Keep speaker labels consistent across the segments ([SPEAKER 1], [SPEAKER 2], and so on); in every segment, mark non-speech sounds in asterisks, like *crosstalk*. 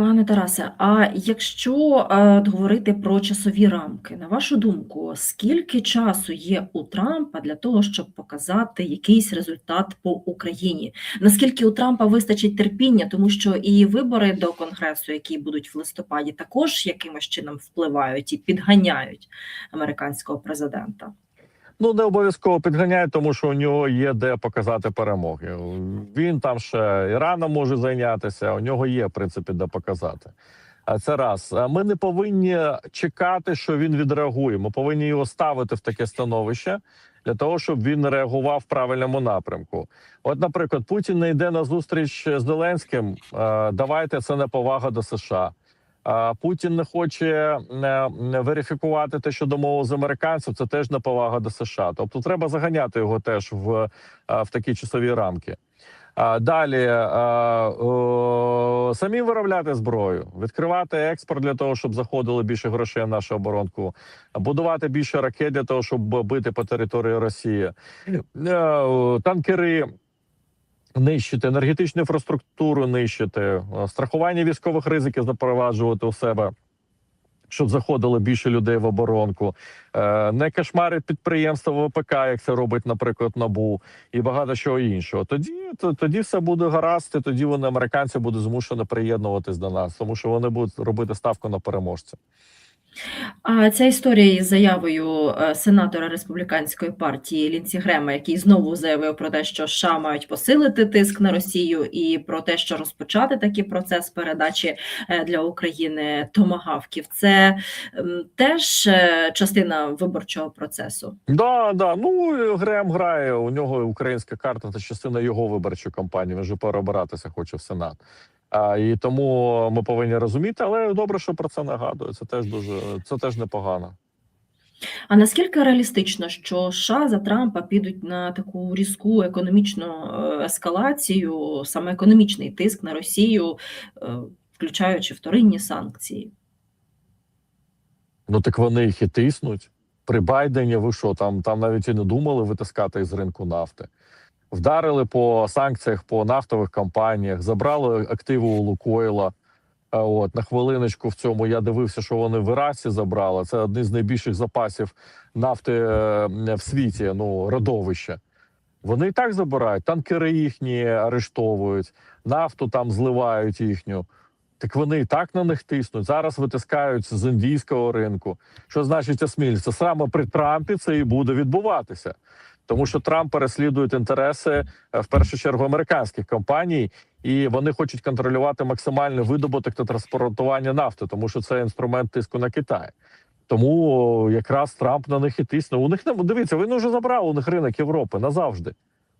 [SPEAKER 1] Пане Тарасе, а якщо е, говорити про часові рамки, на вашу думку, скільки часу є у Трампа для того, щоб показати якийсь результат по Україні? Наскільки у Трампа вистачить терпіння, тому що і вибори до Конгресу, які будуть в листопаді, також якимось чином впливають і підганяють американського президента?
[SPEAKER 2] Ну, не обов'язково підганяє, тому що у нього є де показати перемоги. Він там ще Іраном може зайнятися. У нього є в принципі де показати. А це раз. Ми не повинні чекати, що він відреагує. Ми повинні його ставити в таке становище для того, щоб він реагував в правильному напрямку. От, наприклад, Путін не йде на зустріч з Зеленським. е, Давайте це неповага до США. Путін не хоче е, верифікувати те, що домовив з американців. Це теж неповага до США. Тобто, треба заганяти його теж в, е, в такі часові рамки. Далі е, самі виробляти зброю, відкривати експорт для того, щоб заходило більше грошей в нашу оборонку, будувати більше ракет для того, щоб бити по території Росії, танкери нищити, енергетичну інфраструктуру нищити, е, страхування військових ризиків запроваджувати у себе. Щоб заходило більше людей в оборонку, е, не кошмарить підприємства ВПК, як це робить, наприклад, набу і багато чого іншого. Тоді то- тоді все буде гаразд, і тоді вони американці будуть змушені приєднуватись до нас, тому що вони будуть робити ставку на переможця.
[SPEAKER 1] А ця історія із заявою е, сенатора республіканської партії Лінсі Грема, який знову заявив про те, що США мають посилити тиск на Росію, і про те, що розпочати такий процес передачі е, для України томагавків, це теж е, частина виборчого процесу.
[SPEAKER 2] Да, да. Ну Грем грає. У нього українська карта та частина його виборчої кампанії. Він же переобиратися хоче в Сенат. А, і тому ми повинні розуміти, але добре, що про це нагадує. Це теж дуже це теж непогано.
[SPEAKER 1] А наскільки реалістично, що США за Трампа підуть на таку різку економічну е, ескалацію, саме економічний тиск на Росію, е, включаючи вторинні санкції?
[SPEAKER 2] Ну так вони їх і тиснуть. При Байдені ви що там, там навіть і не думали витискати із ринку нафти. Вдарили по санкціях по нафтових компаніях, забрали активи у Лукойла. От на хвилиночку в цьому я дивився, що вони в Ірасі забрали. Це один з найбільших запасів нафти е, в світі. Ну родовище. Вони і так забирають. Танкери їхні арештовують, нафту там зливають їхню. Так вони і так на них тиснуть. Зараз витискають з індійського ринку. Що значить осміль? Це саме при Трампі це і буде відбуватися. Тому що Трамп переслідує інтереси е, в першу чергу американських компаній, і вони хочуть контролювати максимальний видобуток та транспортування нафти, тому що це інструмент тиску на Китай. Тому якраз Трамп на них і тисне. У них не дивіться, він вже забрав у них ринок Європи назавжди.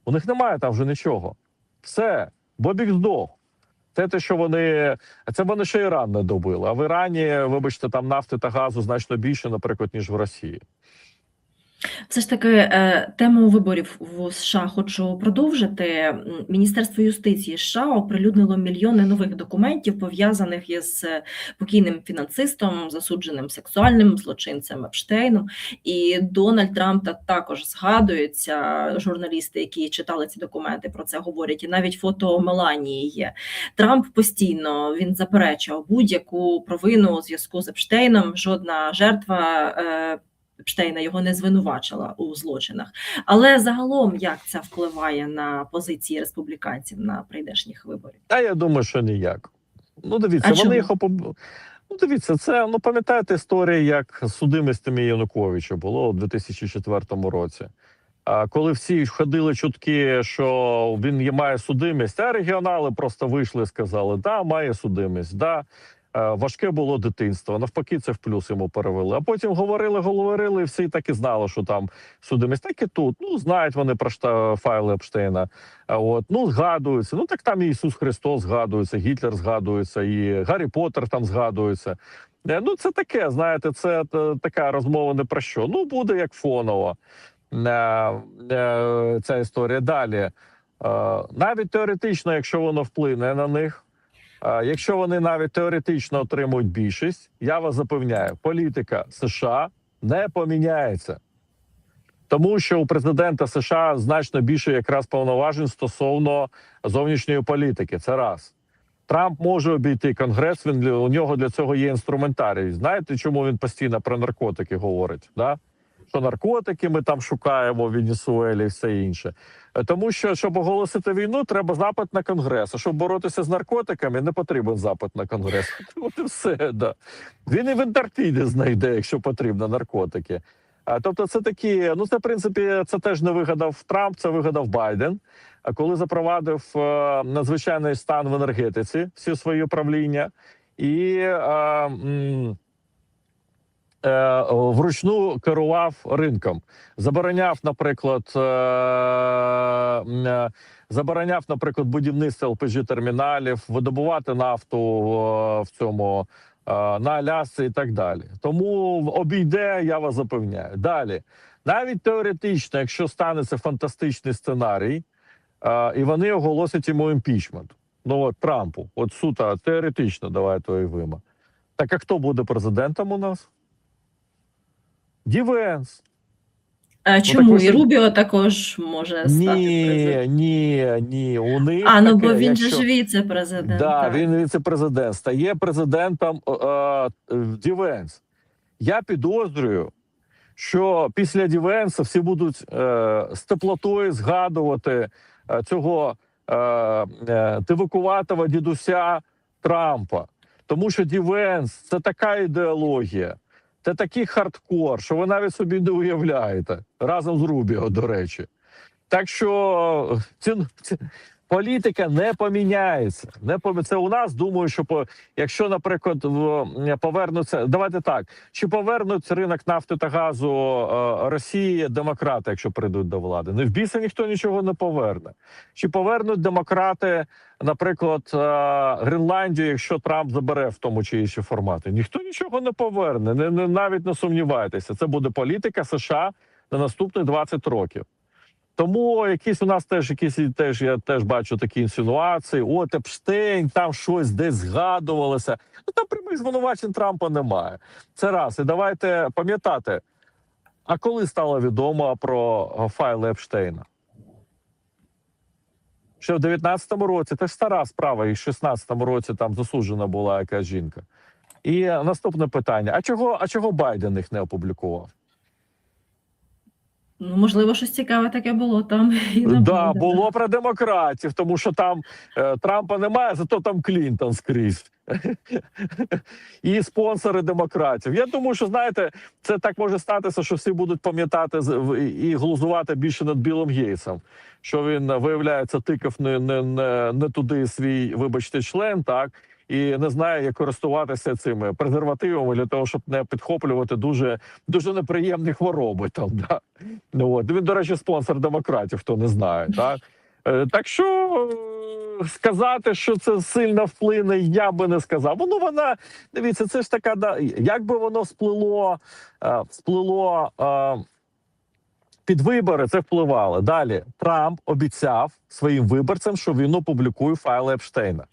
[SPEAKER 2] У них немає там вже нічого. Все, Бобік здох. Те, те, що вони це вони ще Іран не добили. А в Ірані, вибачте, там нафти та газу значно більше, наприклад, ніж в Росії.
[SPEAKER 1] Все ж таки, е, тему виборів в США хочу продовжити. Міністерство юстиції США оприлюднило мільйони нових документів, пов'язаних із е, покійним фінансистом, засудженим сексуальним злочинцем Епштейном. І Дональд Трамп також згадується. Журналісти, які читали ці документи, про це говорять. І навіть фото Меланії є. Трамп постійно він заперечував будь-яку провину у зв'язку з Епштейном. Жодна жертва. Епштейна його не звинувачила у злочинах. Але загалом як це впливає на позиції республіканців на прийдешніх виборів?
[SPEAKER 2] А я думаю, що ніяк. Ну, дивіться,
[SPEAKER 1] А
[SPEAKER 2] вони
[SPEAKER 1] чому?
[SPEAKER 2] їх опоб... Ну, дивіться, це ну пам'ятаєте історія, як судимостями Януковича було у 2004 році. А коли всі ходили чутки, що він має судимість, а регіонали просто вийшли і сказали: да, має судимість, да. Е, Важке було дитинство. Навпаки, це в плюс йому перевели. А потім говорили, говорили, і всі так і знали, що там судимість. Так і тут. Ну знають вони про шта- файли Епштейна. От ну згадується. Ну так там і Ісус Христос згадується, Гітлер згадується, і Гаррі Поттер там згадується. Е, Ну це таке, знаєте, це е, така розмова не про що. Ну буде як фоново ця історія. Далі навіть теоретично, якщо воно вплине на них. Якщо вони навіть теоретично отримують більшість, я вас запевняю, політика США не поміняється. Тому що у президента США значно більше якраз повноважень стосовно зовнішньої політики. Це раз. Трамп може обійти конгрес. Він у нього для цього є інструментарій. Знаєте, чому він постійно про наркотики говорить? Да? Що наркотики ми там шукаємо в Венесуелі і все інше. Е, Тому що щоб оголосити війну, треба запит на конгрес. А щоб боротися з наркотиками, не потрібен запит на конгрес. *laughs* От і все да. Він і в Антарктиді знайде, якщо потрібно, наркотики. А, тобто, це такі, ну це в принципі, це теж не вигадав Трамп, це вигадав Байден. А коли запровадив е, надзвичайний стан в енергетиці, всі свої управління, і е, е, вручну керував ринком, забороняв, наприклад, е, е, забороняв, наприклад, будівництво lpg терміналів, видобувати нафту е, в цьому е, на Алясці і так далі. Тому обійде, я вас запевняю. Далі, навіть теоретично, якщо станеться фантастичний сценарій, е, і вони оголосять йому імпічмент. Ну от Трампу, от суто теоретично, давайте уявимо. Так а хто буде президентом у нас? Дівенс.
[SPEAKER 1] А чому
[SPEAKER 2] так
[SPEAKER 1] і Рубіо також може стати
[SPEAKER 2] Ні,
[SPEAKER 1] президентом?
[SPEAKER 2] ні, ні. У них
[SPEAKER 1] А, ну
[SPEAKER 2] таке,
[SPEAKER 1] бо він же
[SPEAKER 2] якщо-
[SPEAKER 1] ж віце-президент.
[SPEAKER 2] Да,
[SPEAKER 1] так.
[SPEAKER 2] він віце-президент, стає президентом е, е, Дівенс. Я підозрюю, що після Дівенса всі будуть е, з теплотою згадувати е, цього е, е, дивакуватого дідуся Трампа. Тому що Дівенс це така ідеологія, це такий хардкор, що ви навіть собі не уявляєте. Разом з Рубіо, до речі. Так що е, ці, ці, політика не поміняється. Не помі... Це у нас думаю, що по якщо, наприклад, в- повернуться, давайте так: чи повернуть ринок нафти та газу е, Росії демократи, якщо прийдуть до влади? Не в біса ніхто нічого не поверне. Чи повернуть демократи, наприклад, е, Гренландію, якщо Трамп забере в тому чи іншому форматі? Ніхто нічого не поверне. Не, не навіть не сумнівайтеся. Це буде політика США на наступні 20 років. Тому якісь у нас теж якісь теж я теж бачу такі інсинуації. От Епштейн, там щось десь згадувалося. Ну там прямих звинувачень Трампа немає. Це раз. І давайте пам'ятати. А коли стало відомо про е, файли Епштейна? Ще в 19-му році, це ж стара справа, і в 16-му році там засуджена була якась жінка. І наступне питання: а чого, а чого Байден їх не опублікував?
[SPEAKER 1] Ну, можливо, щось цікаве таке було там. *laughs* І
[SPEAKER 2] Да, було про демократів, тому що там е, Трампа немає, зато там Клінтон скрізь. *laughs* І спонсори демократів. Я думаю, що знаєте, це так може статися, що всі будуть пам'ятати і глузувати більше над Білом Гейтсом, що він виявляється тикав не, не, не, не туди свій, вибачте, член, так. І не знає, як користуватися цими презервативами для того, щоб не підхоплювати дуже дуже неприємні хвороби. Там да Ну, от. Він, до речі, спонсор демократів, хто не знає. *laughs* Так, Е, так що е, сказати, що це сильно вплине, я би не сказав. Бо, Ну, вона, дивіться, це ж така, да, як би воно сплило, е, сплило під вибори, це впливало. Далі Трамп обіцяв своїм виборцям, що він опублікує файли Епштейна.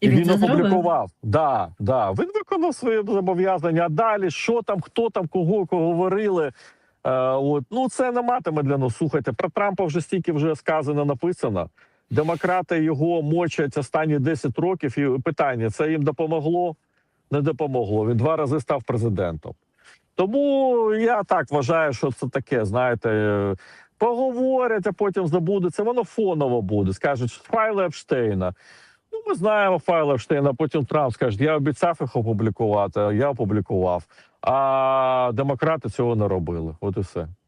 [SPEAKER 1] І він
[SPEAKER 2] він опублікував. Да, да. Він виконав своє зобов'язання. А далі що там, хто там, кого кого говорили. Е, от ну це не матиме для нас. Слухайте, про Трампа вже стільки вже сказано, написано. Демократи його мочать останні 10 років. І питання: це їм допомогло? Не допомогло. Він два рази став президентом. Тому я так вважаю, що це таке, знаєте. е, Поговорять, а потім забудеться. Воно фоново буде. Скажуть, файли Епштейна. Ми знаємо файли Епштейна, потім Трамп скаже, я обіцяв їх опублікувати, я опублікував. А демократи цього не робили. От і все.